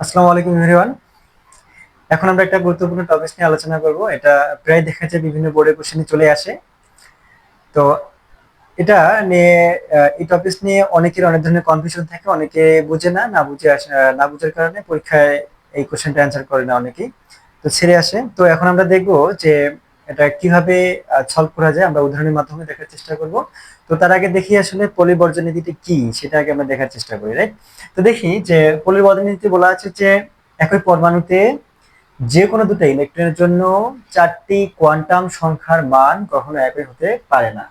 আসসালামু আলাইকুম এভরিওয়ান। এখন আমরা একটা গুরুত্বপূর্ণ টপিক নিয়ে আলোচনা করব। এটা প্রায় দেখা যায় বিভিন্ন বোর্ডের কোশ্চেনে চলে আসে। তো এটা নিয়ে এই টপিক নিয়ে অনেকের অনেক ধরনের কনফিউশন থাকে, অনেকে বুঝে না না বুঝে আসে না বুঝার কারণে পরীক্ষায় এই কোশ্চেনটা অ্যান্সার করে না অনেকেই। তো ছেড়ে আসে। তো এখন আমরা দেখব যে এটা কীভাবে সলভ করা যায় আমরা উদাহরণের মাধ্যমে দেখার চেষ্টা করব। তো তার আগে দেখি আসলে পরিবর্জন নীতিটি কি, সেটা আগে আমরা দেখার চেষ্টা করি রাইট তো দেখি যে পরিবর্তন নীতিতে বলা আছে যে একই পরমাণুতে যে কোনো দুটো ইলেকট্রনের জন্য চারটি কোয়ান্টাম সংখ্যার মান কখনো একই হতে পারে না,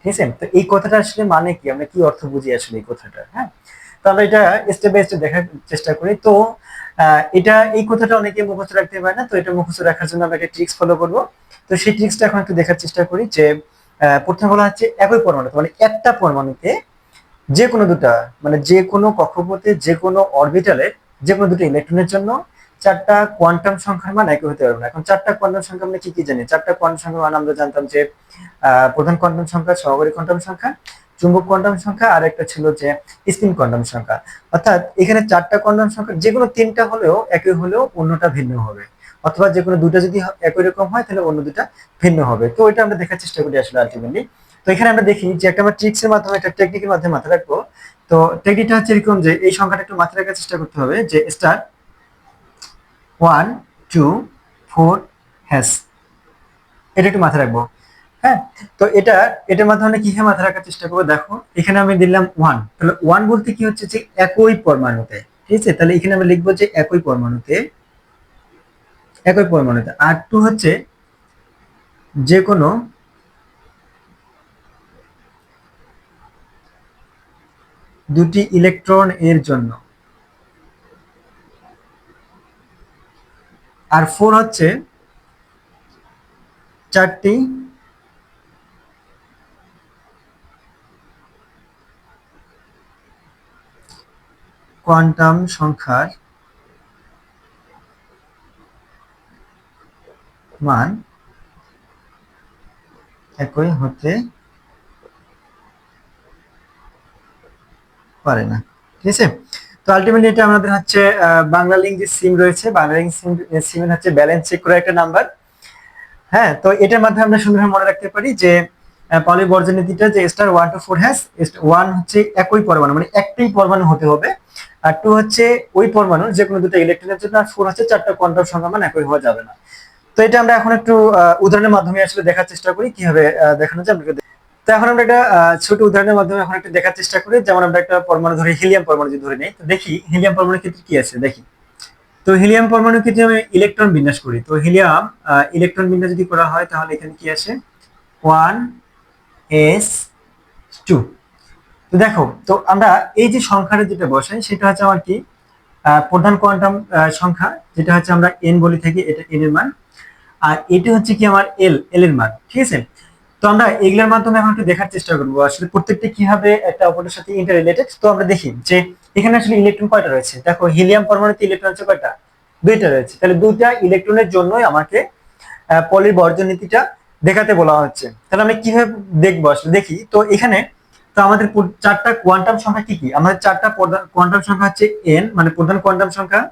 ঠিক আছে? তো এই কথাটা আসলে মানে কি? আমরা কি অর্থ বুঝি আসলে এই কথাটা হ্যাঁ? তো আমরা এটা স্টেপ বাই স্টেপ দেখার চেষ্টা করি। তো এটা এই কথাটা অনেকে মুখস্থ রাখতে পারে না, তো এটা মুখস্থ রাখার জন্য আমরা একটা ট্রিক্স ফলো করব। তো সেই ট্রিক্সটা এখন একটু দেখার চেষ্টা করি যে প্রথমে বলা হচ্ছে একই পরমাণু মানে একটা পরমাণুতে যে কোনো দুটা মানে যে কোনো কক্ষপথে, যে কোনো অরবিটালের যে কোনো দুটো ইলেকট্রনের জন্য চারটা কোয়ান্টাম সংখ্যার মান একই হতে পারবে না। এখন চারটা কোয়ান্টাম সংখ্যা আমরা কি কি জানি? চারটা কোয়ান্টাম সংখ্যার মান আমরা জানতাম যে প্রধান কোয়ান্টাম সংখ্যা, সহকারী কোয়ান্টাম সংখ্যা চুম্বক কোয়ান্টাম সংখ্যা আর একটা ছিল যে স্পিন কোয়ান্টাম সংখ্যা। অর্থাৎ এখানে চারটা কোয়ান্টাম সংখ্যা, যে কোনো তিনটা হলেও একই হলেও অন্যটা ভিন্ন হবে। অথবা যে কোনো দুটো যদি একই রকম হয়, তাহলে অন্য দুটা ভিন্ন হবে। তো এটা আমরা দেখার চেষ্টা করি আসলে আলটিমেটলি তো এখানে আমরা দেখি যে একটা আমরা ট্রিক্স এর মাধ্যমে, একটা টেকনিকের মাধ্যমে মাথায় রাখব। তো টেকনিকটা হচ্ছে এরকম যে এই সংখ্যাটা একটু মাথায় রাখার চেষ্টা করতে হবে যে star one two four hash এটা একটু মাথায় রাখব। হ্যাঁ তো এটা, এটার মাধ্যমে কীভাবে মাথায় রাখার চেষ্টা করব? দেখো, এখানে আমি দিলাম ওয়ান তাহলে ওয়ান বলতে কি হচ্ছে যে একই পরমাণুতে, ঠিক আছে? তাহলে এখানে আমরা লিখব যে একই পরমাণুতে একই পরমাণুতে। আর টু হচ্ছে যে কোনো দুটি ইলেকট্রন এর জন্য। আর ফোর হচ্ছে চারটি কোয়ান্টাম সংখ্যার মান একই হতে পারে না, ঠিক আছে? তো আলটিমেটলি এটা আমাদের হচ্ছে বাংলা লিঙ্ক যে সিম রয়েছে, বাংলা লিঙ্ক সিম সিমের হচ্ছে ব্যালেন্স চেক করা একটা নাম্বার হ্যাঁ তো এটার মাধ্যমে আমরা সুন্দরভাবে মনে রাখতে পারি যে পলি বর্জন নীতিটা যে star one two four hash one হচ্ছে একই পরমাণু মানে একটাই পরমাণু হতে হবে, আর টু হচ্ছে ওই পরমাণুর যে কোনো দুটো ইলেকট্রনের জন্য, আর ফোর হচ্ছে চারটা কোয়ান্টাম সংখ্যা মান একই হওয়া যাবে না। তো এটা আমরা এখন একটু উদাহরণের মাধ্যমে আসলে দেখার চেষ্টা করি, কীভাবে দেখানো যায় দে- তো এখন আমরা একটা ছোট উদাহরণের মাধ্যমে এখন একটু দেখার চেষ্টা করি, যেমন আমরা একটা পরমাণু ধরে হিলিয়াম পরমাণু যদি ধরে নেই, তো দেখি হিলিয়াম পরমাণুর ক্ষেত্রে কি আছে, দেখি। তো হিলিয়াম পরমাণুর ক্ষেত্রে আমি ইলেকট্রন বিন্যাস করি, তো হিলিয়াম ইলেকট্রন বিন্যাস যদি করা হয়, তাহলে এখানে কি আসে ওয়ান এস টু তো দেখো, তো আমরা এই যে সংখ্যাটা যেটা বসাই, সেটা হচ্ছে আমার কি? প্রধান কোয়ান্টাম সংখ্যা, যেটা হচ্ছে আমরা এন বলি থাকি, এটা এন এর মান। আর এটা হচ্ছে কি আমার এল এল এর মান, ঠিক আছে? তো আমরা এগুলোর মাধ্যমে এখন একটু দেখার চেষ্টা করব। আসলে প্রত্যেকটা কীভাবে একটা অপরের সাথে ইন্টার রিলেটেড তো আমরা দেখি যে এখানে আসলে ইলেকট্রন কয়টা রয়েছে? দেখো হিলিয়াম পরমাণুতে ইলেকট্রন আছে কয়টা? দুইটা রয়েছে। তাহলে দুইটা ইলেকট্রনের জন্যই আমাকে পলির বর্জন নীতিটা দেখাতে বলা হচ্ছে। তাহলে আমরা কীভাবে দেখব আসলে? দেখি, তো এখানে, তো আমাদের চারটা কোয়ান্টাম সংখ্যা কি কি? আমাদের চারটা কোয়ান্টাম সংখ্যা হচ্ছে এন মানে প্রধান কোয়ান্টাম সংখ্যা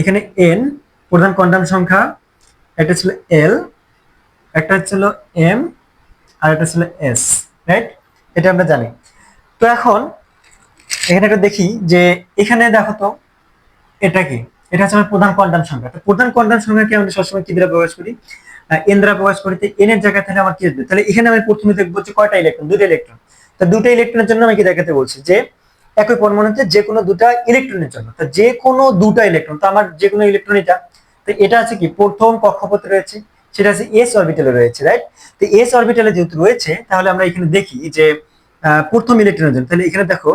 এখানে এন প্রধান কোয়ান্টাম সংখ্যা, একটা ছিল এল একটা ছিল এম আর একটা ছিল এস রাইট এটা আমরা জানি। তো এখন, এখানে একটা দেখি যে, এখানে দেখো তো এটা কি? এটা হচ্ছে আমার প্রধান কোয়ান্টাম সংখ্যা। তো প্রধান কোয়ান্টাম সংখ্যাকে আমরা সবসময় কি দ্বারা প্রকাশ করি? এন দ্বারা প্রকাশ করি। এন এর জায়গায় তাহলে আমার কি আসবে তাহলে এখানে আমি প্রথমে দেখব যে কয়টা ইলেকট্রন দুটো ইলেকট্রন তো দুটো ইলেকট্রনের জন্য আমি কি দেখাতে বলছি যে, একই পরমাণুতে যে কোনো দুটা ইলেকট্রনের জন্য। তা যে কোনো দুটা ইলেকট্রন তো আমার যে কোনো ইলেকট্রন এটা, তো এটা আছে কি? প্রথম কক্ষপথে রয়েছে, সেটা আছে এস অরবিটালে রয়েছে রাইট তো এস অরবিটালে যেহেতু রয়েছে, তাহলে আমরা এখানে দেখি যে প্রথম ইলেকট্রনের জন্য। তাহলে এখানে দেখো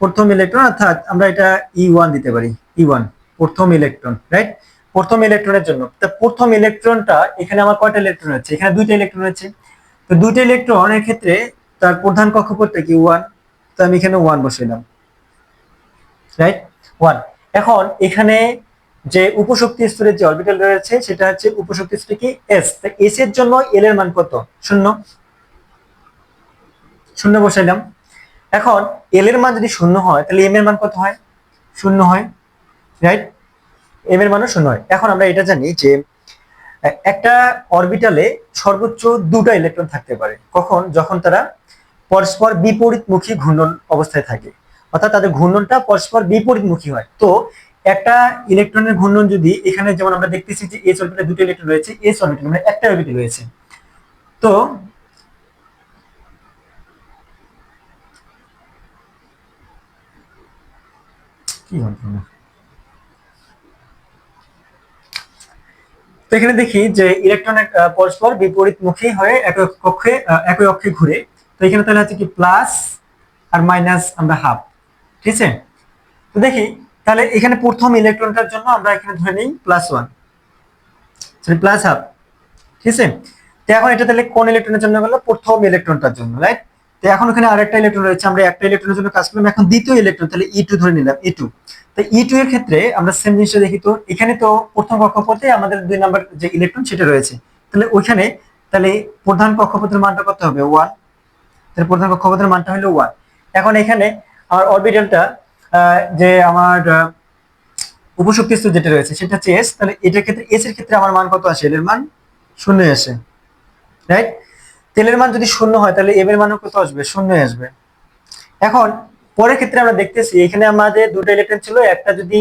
প্রথম ইলেকট্রন অর্থাৎ আমরা এটা ই ওয়ান দিতে পারি ই ওয়ান প্রথম ইলেকট্রন রাইট প্রথম ইলেকট্রনের জন্য। তা প্রথম ইলেকট্রনটা এখানে আমার কয়টা ইলেকট্রন আছে? এখানে দুইটা ইলেকট্রন আছে। তো দুইটা ইলেকট্রনের ক্ষেত্রে তার প্রধান কক্ষপথটা কি? ওয়ান তো আমি এখানে ওয়ান বসাইলাম রাইট ওয়ান এখন এখানে যে উপশক্তি স্তরের যে অরবিটাল রয়েছে, সেটা হচ্ছে উপশক্তি স্তরে কি? এস এস এর জন্য এল এর মান কত? শূন্য। শূন্য বসাইলাম। এখন এল এর মান যদি শূন্য হয়, তাহলে এম এর মান কত হয়? শূন্য হয় রাইট এম এর মানও শূন্য হয়। এখন আমরা এটা জানি যে, একটা অরবিটালে সর্বোচ্চ দুটো ইলেকট্রন থাকতে পারে। কখন? যখন তারা পরস্পর বিপরীতমুখী ঘূর্ণন অবস্থায় থাকে। অর্থাৎ তাদের ঘূর্ণনটা পরস্পর বিপরীতমুখী হয়। তো একটা ইলেকট্রনের ঘূর্ণন যদি এখানে যেমন আমরা দেখতেছি যে এস অরবিটালে দুটো ইলেকট্রন রয়েছে এস অরবিটাল মানে একটা অরবিটাল রয়েছে। তো কি ঘটনা তো এখানে দেখি যে ইলেকট্রন পরস্পর বিপরীতমুখী হয়ে একই কক্ষে একই অক্ষে ঘুরে। তো এখানে তাহলে হচ্ছে কি প্লাস আর মাইনাস আমরা হাফ ঠিক আছে? তো দেখি, তাহলে এখানে প্রথম ইলেকট্রনটার জন্য আমরা এখানে ধরে নিই plus one sorry plus half ঠিক আছে? তো এখন এটা তাহলে কোন ইলেকট্রনের জন্য গেল? প্রথম ইলেকট্রনটার জন্য রাইট তো এখন ওখানে আরেকটা ইলেকট্রন রয়েছে, আমরা একটা ইলেকট্রনের জন্য কাজ করলাম, এখন দ্বিতীয় ইলেকট্রন তাহলে ই টু ধরে নিলাম ই টু তো ই টু এর ক্ষেত্রে আমরা সেম জিনিসটা দেখি তো, এখানে তো প্রথম কক্ষপথে আমাদের দুই নাম্বার যে ইলেকট্রন সেটা রয়েছে। তাহলে ওইখানে, তাহলে প্রধান কক্ষপথের মানটা কত হবে? ওয়ান তাহলে প্রধান কক্ষপথের মানটা হলো ওয়ান এখন এখানে আমার অরবিটালটা যে আমার উপশক্তি স্তর যেটা রয়েছে, সেটা হচ্ছে এস তাহলে এটার ক্ষেত্রে এস এর ক্ষেত্রে আমার মান কত আসে? এর মান শূন্য আসে। রাইট তেলের মান যদি শূন্য হয়, তাহলে এম এর মানও কত আসবে? শূন্য আসবে। এখন, পরের ক্ষেত্রে আমরা দেখতেছি, এখানে আমাদের দুটো ইলেকট্রন ছিল, একটা যদি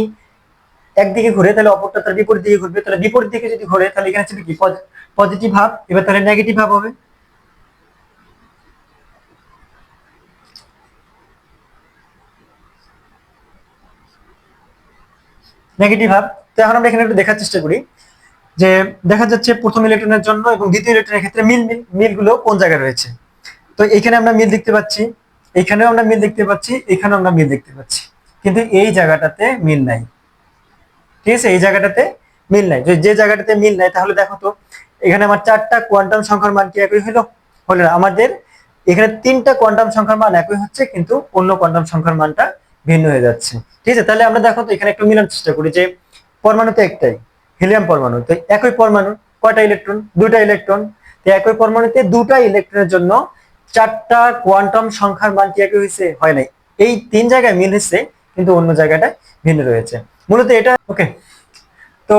একদিকে ঘুরে, তাহলে অপরটা তার বিপরীত দিকে ঘুরবে। তাহলে বিপরীত দিকে যদি ঘুরে, তাহলে এখানে ছিল কি? পজিটিভ ভাব। এবার তাহলে নেগেটিভ ভাব হবে। নেগেটিভ ভাব। তো এখন আমরা এখানে একটু দেখার চেষ্টা করি। যে দেখা যাচ্ছে প্রথম ইলেকট্রনের জন্য এবং দ্বিতীয় ইলেকট্রনের ক্ষেত্রে মিল মিল, মিলগুলো কোন জায়গায় রয়েছে? তো এখানে আমরা মিল দেখতে পাচ্ছি, এখানেও আমরা মিল দেখতে পাচ্ছি, এখানেও আমরা মিল দেখতে পাচ্ছি। কিন্তু এই জায়গাটাতে মিল নাই। ঠিক আছে? এই জায়গাটাতে মিল নাই। যে জায়গাটাতে মিল নাই, তাহলে দেখো তো, এখানে আমার চারটা কোয়ান্টাম সংখ্যার মান কি একই হলো? হলো না আমাদের এখানে তিনটা কোয়ান্টাম সংখ্যার মান একই হচ্ছে, কিন্তু অন্য কোয়ান্টাম সংখ্যার মানটা ভিন্ন হয়ে যাচ্ছে। ঠিক আছে? তাহলে আমরা দেখো তো এখানে একটু মিলার চেষ্টা করি যে পরমাণু তো একটাই। হিলিয়াম পরমাণু। তো একই পরমাণু, কয়টা ইলেকট্রন দুটা ইলেকট্রন তো একই পরমাণুতে দুটা ইলেকট্রনের জন্য চারটা কোয়ান্টাম সংখ্যার মান কি একই হয়েছে? হয় নাই। এই তিন জায়গায় মিল হয়েছে, কিন্তু অন্য জায়গাটা ভিন্ন রয়েছে। মূলত এটা, ওকে। তো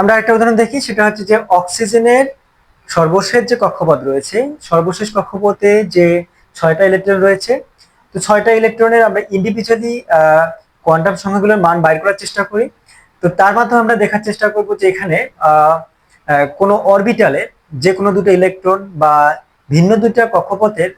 আমরা একটা উদাহরণ দেখি, সেটা হচ্ছে যে অক্সিজেনের সর্বশেষ যে কক্ষপথ রয়েছে, সর্বশেষ কক্ষপথে যে ছয়টা ইলেকট্রন রয়েছে, তো ছয়টা ইলেকট্রনের আমরা ইন্ডিভিজুয়ালি কোয়ান্টাম সংখ্যাগুলোর মান বাইর করার চেষ্টা করি। তো তার মাধ্যমে আমরা দেখার চেষ্টা করব যে এখানে কোনো অরবিটালে যে কোনো দুটো ইলেকট্রন বা ভিন্ন দুটো কক্ষপথের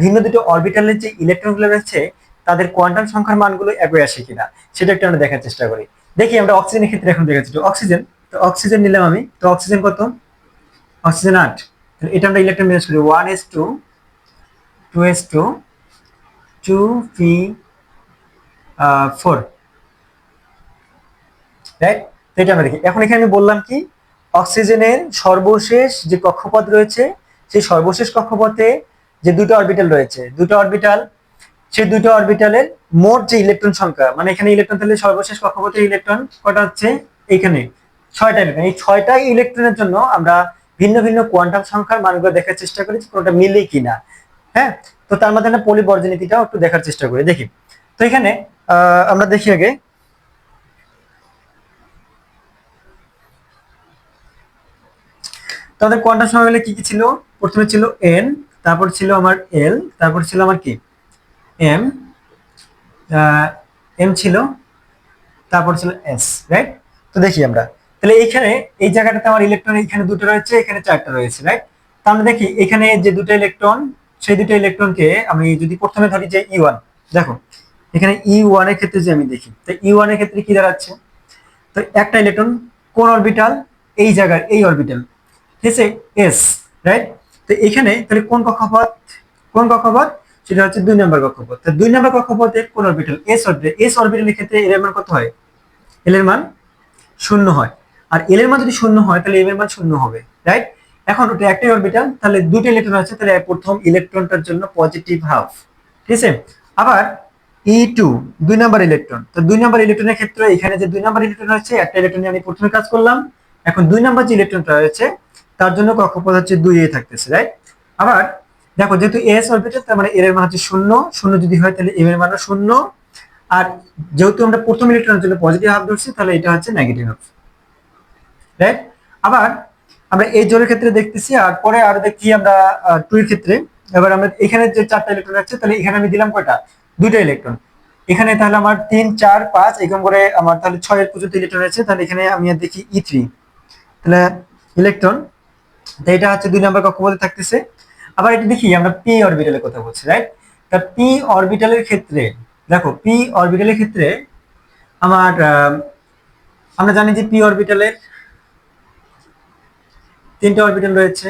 ভিন্ন দুটো অরবিটালের যে ইলেকট্রনগুলো রয়েছে, তাদের কোয়ান্টাম সংখ্যার মানগুলো একই আসে কিনা, সেটা একটু আমরা দেখার চেষ্টা করি। দেখি আমরা অক্সিজেনের ক্ষেত্রে এখন দেখাচ্ছি। অক্সিজেন তো অক্সিজেন নিলাম আমি। তো অক্সিজেন কত? অক্সিজেন আট। তাহলে এটা আমরা ইলেকট্রন মেজাজ করি। One S two two S two two P four right তো এটা আমরা দেখি। এখন এখানে আমি বললাম কি, অক্সিজেনের সর্বশেষ যে কক্ষপথ রয়েছে, সেই সর্বশেষ কক্ষপথে যে দুটো অরবিটাল রয়েছে, দুটো অরবিটাল সেই দুটো অরবিটালের মোট যে ইলেকট্রন সংখ্যা মানে এখানে ইলেকট্রন তাহলে সর্বশেষ কক্ষপথের ইলেকট্রন কটা হচ্ছে? এখানে ছয়টা ইলেকট্রন এই ছয়টা ইলেকট্রনের জন্য আমরা ভিন্ন ভিন্ন কোয়ান্টাম সংখ্যার মানগুলো দেখার চেষ্টা করি কোনটা মিলে কিনা। হ্যাঁ? তো তার মাধ্যমে পলিবর্জনীতিটাও একটু দেখার চেষ্টা করি। দেখি। তো এখানে আমরা দেখি আগে। তাদের কোয়ান্টাম সংখ্যাগুলো কি কি ছিল? প্রথমে ছিল এন তারপর ছিল আমার এল তারপর ছিল আমার কি? এম এম ছিল, তারপর ছিল এস রাইট তো দেখি আমরা। তাহলে এইখানে এই জায়গাটাতে আমার ইলেকট্রন এখানে দুটো রয়েছে, এখানে চারটা রয়েছে রাইট তা আমরা দেখি, এখানে যে দুটো ইলেকট্রন সেই দুটো ইলেকট্রনকে আমি যদি প্রথমে ধরি যে ই ওয়ান দেখো, এখানে ই ওয়ানের ক্ষেত্রে যে আমি দেখি, তো ই ওয়ানের ক্ষেত্রে কি দাঁড়াচ্ছে? তো একটা ইলেকট্রন কোন অরবিটাল এই জায়গার, এই অরবিটাল আছে এস রাইট তো এখানে তাহলে কোন কক্ষপথ? কোন কক্ষপথ? সেটা হচ্ছে দুই নম্বর কক্ষপথ। তো দুই নম্বর কক্ষপথের কোন অরবিটাল এস অরবিটাল এস অরবিটালের ক্ষেত্রে এর মান কত হয়? এল এর মান শূন্য হয়। আর এল এর মান যদি শূন্য হয়, তাহলে এম এর মান শূন্য হবে রাইট এখন ওটা একটাই অরবিটাল তাহলে দুটো ইলেকট্রন আছে, তাহলে প্রথম ইলেকট্রনটার জন্য পজিটিভ হাফ ঠিক আছে? আবার ই টু দুই নাম্বার ইলেকট্রন তো দুই নাম্বার ইলেকট্রনের ক্ষেত্রে এখানে যে দুই নাম্বার ইলেকট্রন আছে একটা ইলেকট্রন আমি প্রথমে কাজ করলাম। এখন দুই নাম্বার যে ইলেকট্রনটা রয়েছে তার জন্য কক্ষপথ হচ্ছে দুই এ থাকতেছে রাইট আবার দেখো যেহেতু এস অরবিটাল তার মানে এর মান হচ্ছে শূন্য শূন্য যদি হয় তাহলে এম এর মান শূন্য। আর যেহেতু আমরা প্রথম ইলেকট্রনের জন্য পজিটিভ হাফ ধরছি, তাহলে এটা হচ্ছে নেগেটিভ হাফ রাইট আবার আমরা এই জোরের ক্ষেত্রে দেখতেছি, আর পরে আরও দেখি আমরা টু এর ক্ষেত্রে। এবার আমরা এখানে যে চারটা ইলেকট্রন আছে, তাহলে এখানে আমি দিলাম কয়টা? দুইটা ইলেকট্রন এখানে তাহলে আমার তিন, চার, পাঁচ, এরকম করে আমার তাহলে ছয়ের পর্যন্ত ইলেকট্রন আছে, তাহলে এখানে আমি দেখি ই থ্রি তাহলে ইলেকট্রন এটা হচ্ছে দুই নাম্বার কক্ষপথে থাকতেছে। আবার এটা দেখি, আমরা পি অরবিটালের কথা বলছি রাইট তা পি অরবিটালের ক্ষেত্রে, দেখো পি অরবিটালের ক্ষেত্রে আমার আমরা জানি যে পি অরবিটালের তিনটা অরবিটাল রয়েছে,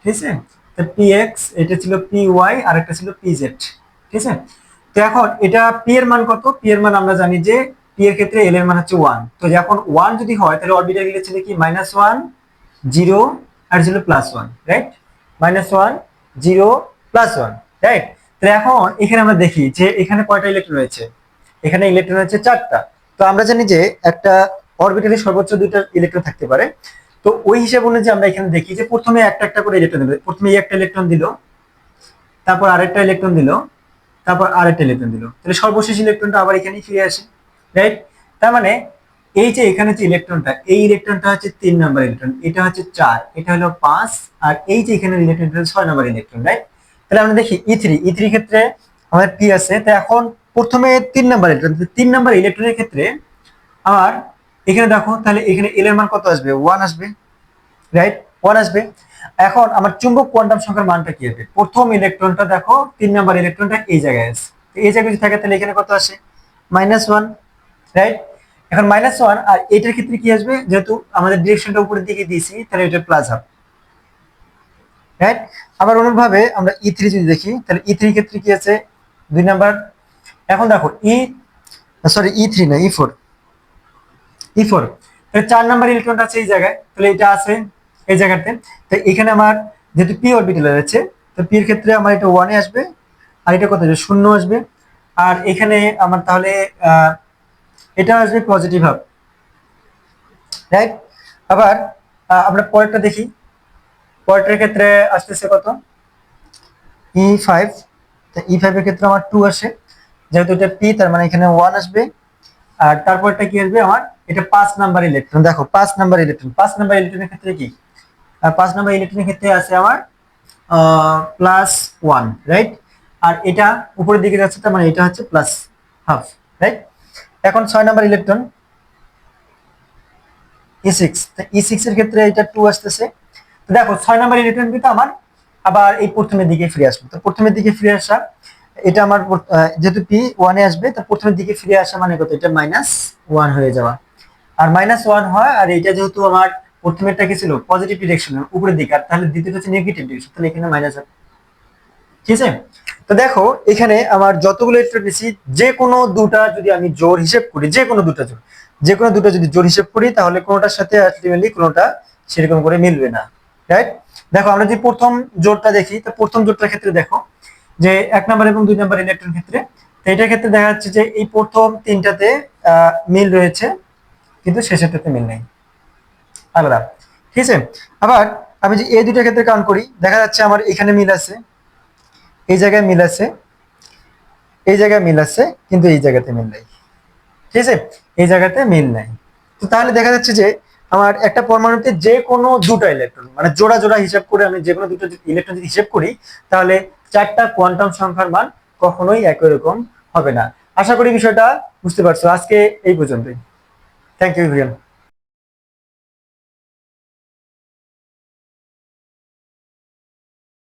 ঠিক আছে? তো পি এক্স এটা ছিল পি ওয়াই আর একটা ছিল পি জেড ঠিক আছে? তো এখন এটা পি এর মান কত? পি এর মান আমরা জানি যে পি এর ক্ষেত্রে এল এর মান হচ্ছে ওয়ান তো যখন ওয়ান যদি হয়, তাহলে অরবিটালগুলো ছিল কি? মাইনাস ওয়ান জিরো আর ছিল plus one right minus one zero plus one right তাহলে এখন এখানে আমরা দেখি যে এখানে কয়টা ইলেকট্রন রয়েছে? এখানে ইলেকট্রন রয়েছে চারটা। তো আমরা জানি যে একটা অরবিটালে সর্বোচ্চ দুইটা ইলেকট্রন থাকতে পারে। তো ওই হিসাব অনুযায়ী আমরা এখানে দেখি যে প্রথমে একটা একটা করে ইলেকট্রন দিল। প্রথমে এই একটা ইলেকট্রন দিল, তারপর আরেকটা ইলেকট্রন দিল, তারপর আরেকটা ইলেকট্রন দিল। তাহলে সর্বশেষ ইলেকট্রনটা আবার এখানেই ফিরে আসে রাইট তার মানে এই যে এখানে যে ইলেকট্রনটা এই ইলেকট্রনটা হচ্ছে তিন নাম্বার ইলেকট্রন এটা হচ্ছে চার, এটা হলো পাঁচ, আর এই যে এখানে ইলেকট্রনটা ছয় নাম্বার ইলেকট্রন রাইট তাহলে আমরা দেখি ই থ্রি ই থ্রি ক্ষেত্রে আমাদের পি আছে, তো এখন প্রথমে তিন নাম্বার ইলেকট্রন তিন নাম্বার ইলেকট্রনের ক্ষেত্রে আমার এখানে দেখো, তাহলে এখানে এল এর মান কত আসবে? ওয়ান আসবে রাইট ওয়ান আসবে। এখন আমার চুম্বক কোয়ান্টাম সংখ্যার মানটা কি হবে? প্রথম ইলেকট্রনটা দেখো, তিন নাম্বার ইলেকট্রনটা এই জায়গায় আছে। এই জায়গায় যদি থাকে, তাহলে এখানে কত আসে? মাইনাস ওয়ান রাইট এখন মাইনাস ওয়ান আর এটার ক্ষেত্রে কি আসবে? যেহেতু আমাদের ডিরেকশনটা উপরের দিকে দিয়েছি তাহলে এটা প্লাস হাফ রাইট আবার অনুরূপভাবে আমরা ই থ্রি যদি দেখি তাহলে ই থ্রি ক্ষেত্রে কি আছে? দুই নাম্বার এখন দেখো ই সরি ই থ্রি না ই ফোর ই ফোর তাহলে চার নাম্বার ইলেকট্রনটা আছে এই জায়গায় তাহলে এটা আছে এই জায়গাতে। তো এখানে আমার যেহেতু পি অরবিটাল আছে তো পি এর ক্ষেত্রে আমার এটা ওয়ানে আসবে আর এটা কত? আসবে শূন্য আসবে। আর এখানে আমার তাহলে আহ, এটা আসবে পজিটিভ হাফ রাইট আবার আমরা পরেরটা দেখি। পরেরটার ক্ষেত্রে আসতেছে কত? ই ফাইভ ই ফাইভের ক্ষেত্রে আমার টু আসে। যেহেতু এটা পি তার মানে এখানে ওয়ান আসবে। আর তারপরটা কি আসবে আমার? এটা পাঁচ নাম্বার ইলেকট্রন দেখো, পাঁচ নাম্বার ইলেকট্রন পাঁচ নাম্বার ইলেকট্রনের ক্ষেত্রে কি? পাঁচ নাম্বার ইলেকট্রনের ক্ষেত্রে আছে আমার প্লাস ওয়ান রাইট আর এটা উপরের দিকে যাচ্ছে, তার মানে এটা হচ্ছে প্লাস হাফ রাইট এখন ছয় number electron E six E six এর ক্ষেত্রে এটা টু আসতেছে। দেখো, ছয় নাম্বার ইলেকট্রন কিন্তু আমার আবার এই প্রথমের দিকে ফিরে আসবে। তো প্রথমের দিকে ফিরে আসা, এটা আমার যেহেতু পি ওয়ানে আসবে, তো প্রথমের দিকে ফিরে আসা মানে কত? এটা মাইনাস ওয়ান হয়ে যাওয়া। আর মাইনাস ওয়ান হয়, আর এটা যেহেতু আমার প্রথমেরটা কি ছিল? পজিটিভ ডিরেকশন উপরের দিকে। আর তাহলে দ্বিতীয়টা হচ্ছে নেগেটিভ ডিরেকশন তাহলে এখানে মাইনাস হবে ঠিক আছে? তো দেখো, এখানে আমার যতগুলো ইলেকট্রন নিছি যে কোনো দুটা যদি আমি জোর হিসেব করি, যে কোনো দুটা জোর, যে কোনো দুটো যদি জোর হিসেব করি, তাহলে কোনোটার সাথে আলটিমেটলি কোনোটা সেরকম করে মিলবে না রাইট দেখো, আমরা যদি প্রথম জোরটা দেখি, তো প্রথম জোরটার ক্ষেত্রে দেখো, যে এক নাম্বার এবং দুই নাম্বার ইলেকট্রন ক্ষেত্রে, তো এটার ক্ষেত্রে দেখা যাচ্ছে যে এই প্রথম তিনটাতে মিল রয়েছে, কিন্তু শেষেরটাতে মিল নেই। আলাদা, ঠিক আছে? আবার আমি যে এই দুইটার ক্ষেত্রে কাউন্ট করি, দেখা যাচ্ছে আমার এখানে মিল আছে এই জায়গায় মিল আছে, এই জায়গায় মিল আছে, কিন্তু এই জায়গাতে মিল নাই। ঠিক আছে? এই জায়গাতে মিল নাই। তো তাহলে দেখা যাচ্ছে যে আমার একটা পরমাণুতে যে কোনো দুটো ইলেকট্রন মানে জোড়া জোড়া হিসাব করে আমি যে কোনো দুটো ইলেকট্রন যদি হিসাব করি, তাহলে চারটা কোয়ান্টাম সংখ্যার মান কখনোই একই রকম হবে না। আশা করি বিষয়টা বুঝতে পারছ। আজকে এই পর্যন্তই। Thank you ভিয়ান